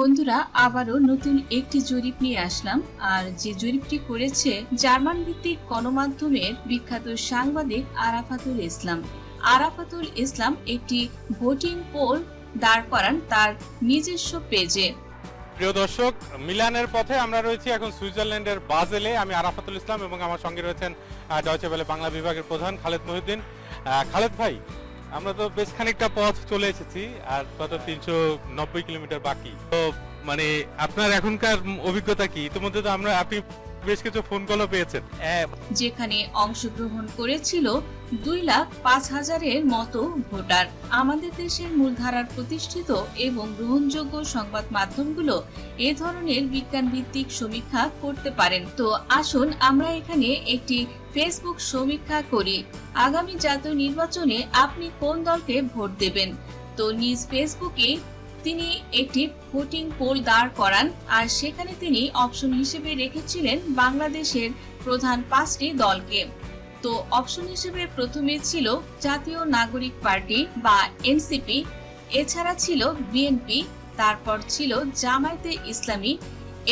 বন্ধুরা, আবারও নতুন একটি জরিপ নিয়ে আসলাম। আর যে জরিপটি করেছে জার্মান ভিত্তিক গণমাধ্যমের বিখ্যাত সাংবাদিক আরাফাতুল ইসলাম। আরাফাতুল ইসলাম একটি ভোটিং পোল দাঁড় করান তার নিজস্ব পেজে। প্রিয় দর্শক, মিলানের পথে আমরা রয়েছি এখন সুইজারল্যান্ডের বাজেলে। আমি আরাফাতুল ইসলাম এবং আমার সঙ্গে রয়েছেন ডয়চে বেলে বিভাগের প্রধান খালেদ মহিউদ্দিন। খালেদ ভাই আমরা তো বেশ খানিকটা পথ চলে এসেছি, আর কত, তিনশো নব্বই কিলোমিটার বাকি। তো মানে আপনার এখনকার অভিজ্ঞতা কি? ইতিমধ্যে তো আমরা আপনি বেশ কিছু ফোন কলও পেয়েছেন। হ্যাঁ। যেখানে অংশগ্রহণ করেছিল দুই লাখ পাঁচ হাজারের মতো ভোটার। আমাদের দেশের মূলধারার প্রতিষ্ঠিত এবং গ্রহণযোগ্য সংবাদ মাধ্যমগুলো এ ধরনের বিজ্ঞান ভিত্তিক সমীক্ষা করতে পারেন। তো আসুন আমরা এখানে একটি ফেসবুক সমীক্ষা করি। আগামী জাতীয় নির্বাচনে আপনি কোন দলকে ভোট দেবেন? তো নিজ ফেসবুকে তিনি একটি ভোটিং পোল দাঁড় করান আর সেখানে তিনি অপশন হিসেবে রেখেছিলেন বাংলাদেশের প্রধান পাঁচটি দলকে। তো অপশন হিসেবে প্রথমে ছিল জাতীয় নাগরিক পার্টি বা এনসিপি, এছাড়া ছিল বিএনপি, তারপর ছিল জামায়াতে ইসলামী,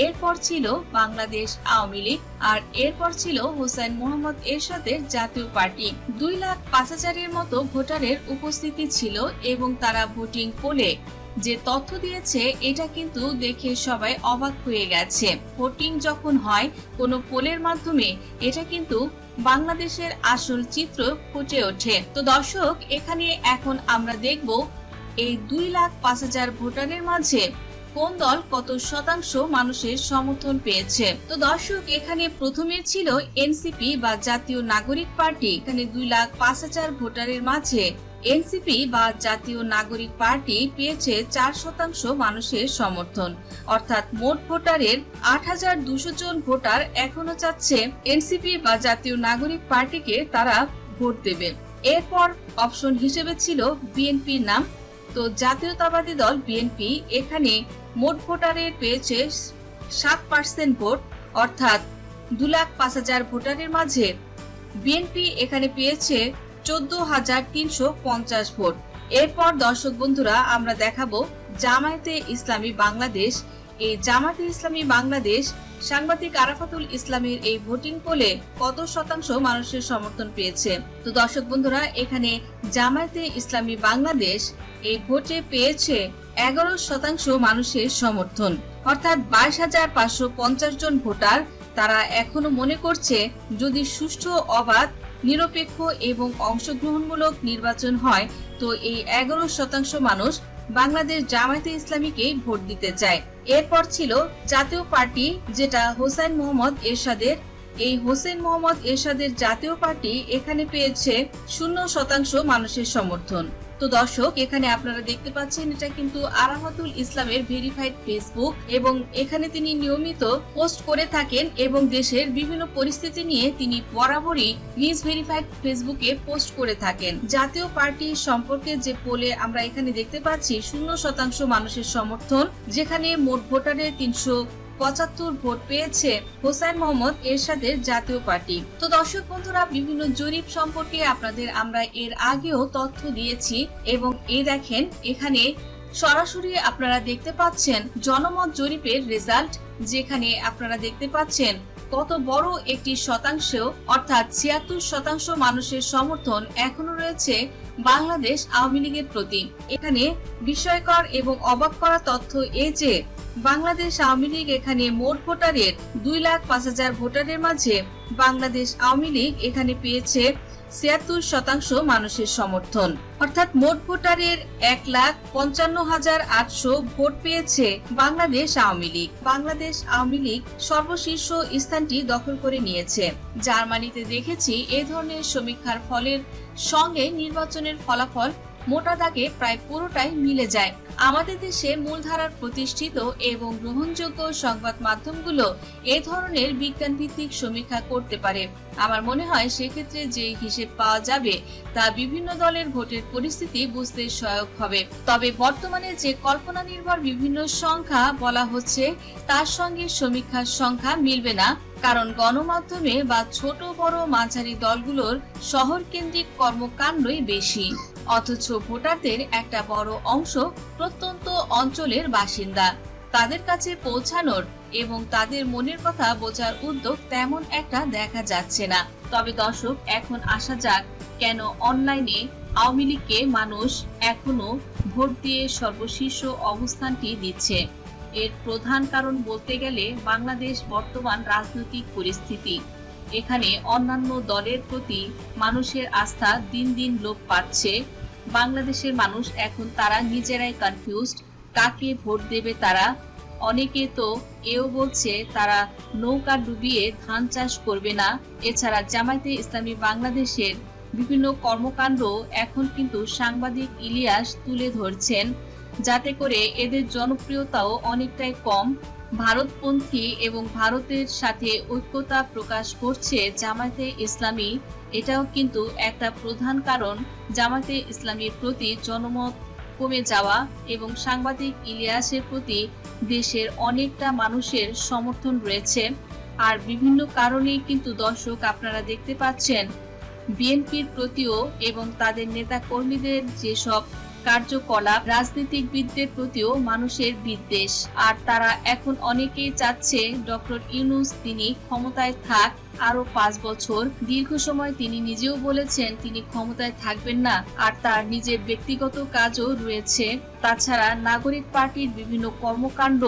এরপর ছিল বাংলাদেশ আওয়ামী লীগ আর এরপর ছিল হোসেন মোহাম্মদ এরশাদের জাতীয় পার্টি। দুই লাখ পাঁচ হাজারের মতো ভোটারের উপস্থিতি ছিল এবং তারা ভোটিং পোলে যে তথ্য দিয়েছে, এটা কিন্তু দেখে সবাই অবাক হয়ে গেছে। ভোটিং যখন হয় কোনো পোলের মাধ্যমে, এটা কিন্তু বাংলাদেশের আসল চিত্র ফুটে ওঠে। তো দর্শক, এখানে এখন আমরা দেখব এই দুই লাখ পাঁচ হাজার ভোটারের মাঝে কোন দল কত শতাংশ মানুষের সমর্থন পেয়েছে? তো দর্শক, এখানে প্রথমে ছিল এনসিপি বা জাতীয় নাগরিক পার্টি। এখানে দুই লাখ পাঁচ হাজার ভোটারের মাঝে এনসিপি বা জাতীয় নাগরিক পার্টি পেয়েছে চার শতাংশ মানুষের সমর্থন। অর্থাৎ মোট ভোটারের আট হাজার দুশো জন ভোটার এখনও চাচ্ছে এনসিপি বা জাতীয় নাগরিক পার্টিকে তারা ভোট দেবে। এরপর অপশন হিসেবে ছিল বিএনপির নাম। তো জাতীয়তাবাদী দল বিএনপি এখানে মোট ভোটারের পেয়েছে সাত পার্সেন্ট ভোট। অর্থাৎ দু লাখ পাঁচ হাজার ভোটারের মাঝে বিএনপি এখানে পেয়েছে চোদ্দ হাজার তিনশো পঞ্চাশ ভোট। এরপর দর্শক বন্ধুরা, আমরা দেখাবো জামায়াতে ইসলামী বাংলাদেশ। এই জামায়াতে ইসলামী বাংলাদেশ সাংবাদিক আরাফাতুল ইসলামের এই ভোটিং পোলে কত শতাংশ মানুষের সমর্থন পেয়েছে? তো দর্শক বন্ধুরা, এখানে জামায়াতে ইসলামী বাংলাদেশ এই ভোটে পেয়েছে এগারো শতাংশ মানুষের সমর্থন। অর্থাৎ বাইশ হাজার পাঁচশো পঞ্চাশ জন ভোটার তারা এখনও মনে করছে, যদি সুষ্ঠু অবাধ নিরপেক্ষ এবং অংশগ্রহণমূলক নির্বাচন হয়। তো এই এগারো শতাংশ মানুষ বাংলাদেশ জামায়াতে ইসলামীকে ভোট দিতে চায়। এরপর ছিল জাতীয় পার্টি, যেটা হোসেন মোহাম্মদ এরশাদের এই হোসেন মোহাম্মদ এরশাদের জাতীয় পার্টি এখানে পেয়েছে শূন্য শতাংশ মানুষের সমর্থন। তো দর্শক, এখানে আপনারা দেখতে পাচ্ছেন, এটা কিন্তু আরাফাতুল ইসলামের ভেরিফাইড ফেসবুক এবং এখানে তিনি নিয়মিত পোস্ট করে থাকেন এবং দেশের বিভিন্ন পরিস্থিতি নিয়ে তিনি বরাবরই নিজ ভেরিফাইড ফেসবুকে পোস্ট করে থাকেন। জাতীয় পার্টি সম্পর্কে যে পোলে আমরা এখানে দেখতে পাচ্ছি, শূন্য শতাংশ মানুষের সমর্থন, যেখানে মোট ভোটারের তিনশো পঁচাত্তর ভোট পেয়েছে হোসেন মোহাম্মদ এরশাদের জাতীয় পার্টি। তো দর্শক বন্ধুরা, বিভিন্ন জরিপ সম্পর্কে আপনাদের আমরা এর আগেও তথ্য দিয়েছি এবং এই দেখেন, এখানে সরাসরি আপনারা দেখতে পাচ্ছেন জনমত জরিপের রেজাল্ট, যেখানে আপনারা দেখতে পাচ্ছেন কত বড় একটি শতাংশ অর্থাৎ ছিয়াত্তর শতাংশ মানুষের সমর্থন এখনও রয়েছে বাংলাদেশ আওয়ামী লীগের প্রতি। এখানে বিস্ময়কর এবং অবাক করা তথ্য এই যে বাংলাদেশ আওয়ামী লীগ এখানে মোট ভোটারের দুই লাখ পাঁচ হাজার ভোটারের মাঝে বাংলাদেশ আওয়ামী লীগ এখানে পেয়েছে ছিয়াত্তর শতাংশ মানুষের সমর্থন। অর্থাৎ মোট ভোটারের এক লাখ পঞ্চান্ন হাজার আটশো ভোট পেয়েছে বাংলাদেশ আওয়ামী লীগ। বাংলাদেশ আওয়ামী লীগ সর্বশীর্ষ স্থানটি দখল করে নিয়েছে। জার্মানিতে দেখেছি এ ধরনের সমীক্ষার ফলের সঙ্গে নির্বাচনের ফলাফল মোটা দাগে প্রায় পুরোটাই মিলে যায়। আমাদের দেশে মূলধারার প্রতিষ্ঠিত এবং গ্রহণযোগ্য সংবাদ মাধ্যমগুলো এ ধরনের বিজ্ঞান ভিত্তিক সমীক্ষা করতে পারে। আমার মনে হয় সেক্ষেত্রে যে হিসেব পাওয়া যাবে তা বিভিন্ন দলের ভোটের পরিস্থিতি বুঝতে সহায়ক হবে। তবে বর্তমানে যে কল্পনা নির্ভর বিভিন্ন সংখ্যা বলা হচ্ছে, তার সঙ্গে সমীক্ষার সংখ্যা মিলবে না। কারণ গণমাধ্যমে বা ছোট বড় মাঝারি দলগুলোর শহর কেন্দ্রিক কর্মকাণ্ডই বেশি। অথচ ভোটারদের একটা বড় অংশ প্রত্যন্ত অঞ্চলের বাসিন্দা। তাদের কাছে পৌঁছানোর এবং তাদের মনের কথা বোঝার উদ্যোগ তেমন একটা দেখা যাচ্ছে না। তবে দর্শক, এখন আসা যাক কেন অনলাইনে আওয়ামী লীগকে মানুষ এখনও ভোট দিয়ে সর্বশীর্ষ অবস্থানটি দিচ্ছে। এর প্রধান কারণ বলতে গেলে বাংলাদেশ বর্তমান রাজনৈতিক পরিস্থিতি। এখানে অন্যান্য দলের প্রতি মানুষের আস্থা দিন দিন লোপ পাচ্ছে। বাংলাদেশের মানুষ এখন তারা নিজেরাই কনফিউজড কাকে ভোট দেবে তারা? অনেকে তো এও বলছে তারা নৌকা ডুবিয়ে ধান চাষ করবে না। এছাড়া জামায়াতে ইসলামী বাংলাদেশের বিভিন্ন কর্মকাণ্ড এখন কিন্তু সাংবাদিক ইলিয়াস তুলে ধরছেন। যাতে করে এদের জনপ্রিয়তাও অনেকটাই কম। ভারতপন্থী এবং ভারতের সাথে ঐক্যতা প্রকাশ করছে জামায়াতে ইসলামী। এটাও কিন্তু একটা প্রধান কারণ। জামাতে ইসলামীর প্রতি জনমত কমে যাওয়া এবং সাংবাদিক ইলিয়াসের প্রতি দেশের অনেকটা মানুষের সমর্থন রয়েছে। আর বিভিন্ন কারণে কিন্তু দর্শক আপনারা দেখতে পাচ্ছেন, বিএনপির প্রতিও এবং তাদের নেতা কর্মীদের যেসব কার্যকলাপ রাজনীতিকবিদদের প্রতিও মানুষের বিদ্বেষ। আর তারা এখন অনেকেই চাচ্ছে ডক্টর ইউনুস তিনি ক্ষমতায় থাক আরও পাঁচ বছর। দীর্ঘ সময় তিনি নিজেও বলেছেন তিনি ক্ষমতায় থাকবেন না, আর তার নিজের ব্যক্তিগত কাজও রয়েছে। তাছাড়া নাগরিক পার্টির বিভিন্ন কর্মকাণ্ড,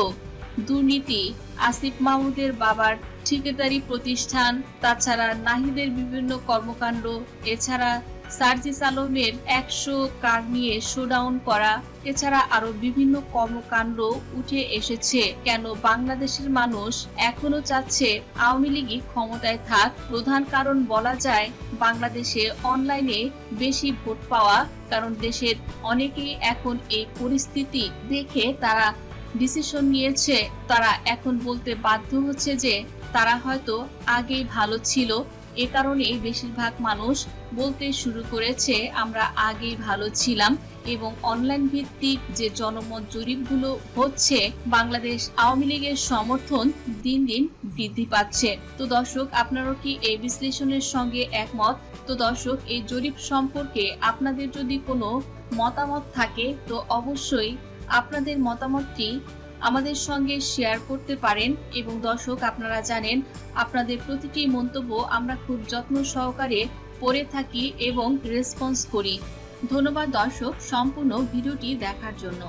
দুর্নীতি, আসিফ মাহমুদের বাবার ঠিকাদারি প্রতিষ্ঠান, তাছাড়া নাহিদের বিভিন্ন কর্মকাণ্ড, এছাড়া সার্জিস আলমের একশো কার নিয়ে শোডাউন করা, এছাড়া আরও বিভিন্ন কর্মকাণ্ড উঠে এসেছে। কেন বাংলাদেশের মানুষ এখনও চাচ্ছে আওয়ামী লীগই ক্ষমতায় থাক? প্রধান কারণ বলা যায়, বাংলাদেশে অনলাইনে বেশি ভোট পাওয়া, কারণ দেশের অনেকেই এখন এই পরিস্থিতি দেখে তারা ডিসিশন নিয়েছে। তারা এখন বলতে বাধ্য হচ্ছে যে তারা হয়তো আগেই ভালো ছিল। এ কারণে বেশিরভাগ মানুষ বলতে শুরু করেছে, আমরা আগেই ভালো ছিলাম এবং অনলাইন ভিত্তিক যে জনমত জরিপগুলো হচ্ছে, বাংলাদেশ আওয়ামী লীগের সমর্থন দিন দিন বৃদ্ধি পাচ্ছে। তো দর্শক, আপনারাও কি এই বিশ্লেষণের সঙ্গে একমত? তো দর্শক, এই জরিপ সম্পর্কে আপনাদের যদি কোনো মতামত থাকে, তো অবশ্যই আপনাদের মতামতটি আমাদের সঙ্গে শেয়ার করতে পারেন। এবং দর্শক, আপনারা জানেন, আপনাদের প্রতিটি মন্তব্য আমরা খুব যত্ন সহকারে পড়ে থাকি এবং রেসপন্স করি। ধন্যবাদ দর্শক, সম্পূর্ণ ভিডিওটি দেখার জন্য।